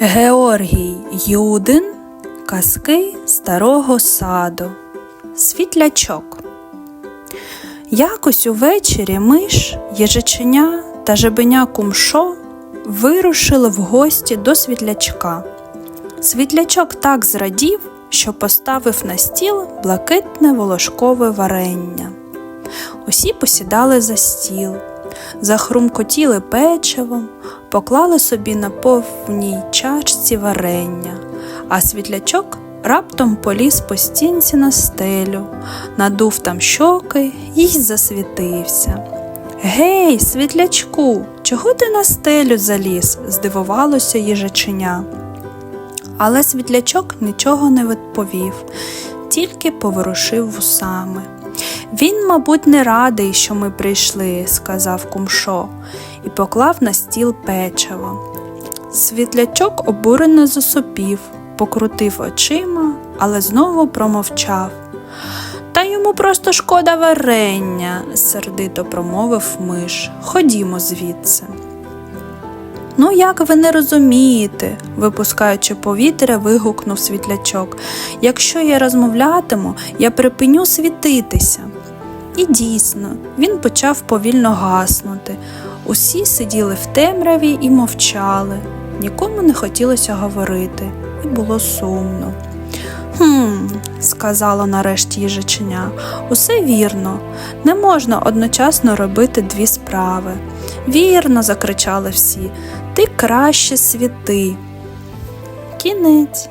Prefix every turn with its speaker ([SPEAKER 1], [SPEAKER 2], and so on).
[SPEAKER 1] Георгій Юдин Казки старого саду. Світлячок. Якось увечері миш, їжаченя та жебеня кумшо вирушили в гості до світлячка. Світлячок так зрадів, що поставив на стіл блакитне волошкове варення. Усі посідали за стіл, захрумкотіли печивом, поклали собі на повній чашці варення, а світлячок раптом поліз по стінці на стелю, надув там щоки й засвітився. Гей, світлячку, чого ти на стелю заліз? здивувалося їжаченя. Але світлячок нічого не відповів, тільки поворушив вусами. Він, мабуть, не радий, що ми прийшли, сказав кумшо, і поклав на стіл печиво. Світлячок обурено засопів, покрутив очима, але знову промовчав. Та йому просто шкода варення, сердито промовив миш. Ходімо звідси. Ну, як ви не розумієте, випускаючи повітря, вигукнув світлячок. Якщо я розмовлятиму, я припиню світитися. І дійсно, він почав повільно гаснути. Усі сиділи в темряві і мовчали. Нікому не хотілося говорити, і було сумно. Хм, сказала нарешті їжаченя, усе вірно. Не можна одночасно робити дві справи. Вірно, закричали всі, ти краще світи. Кінець.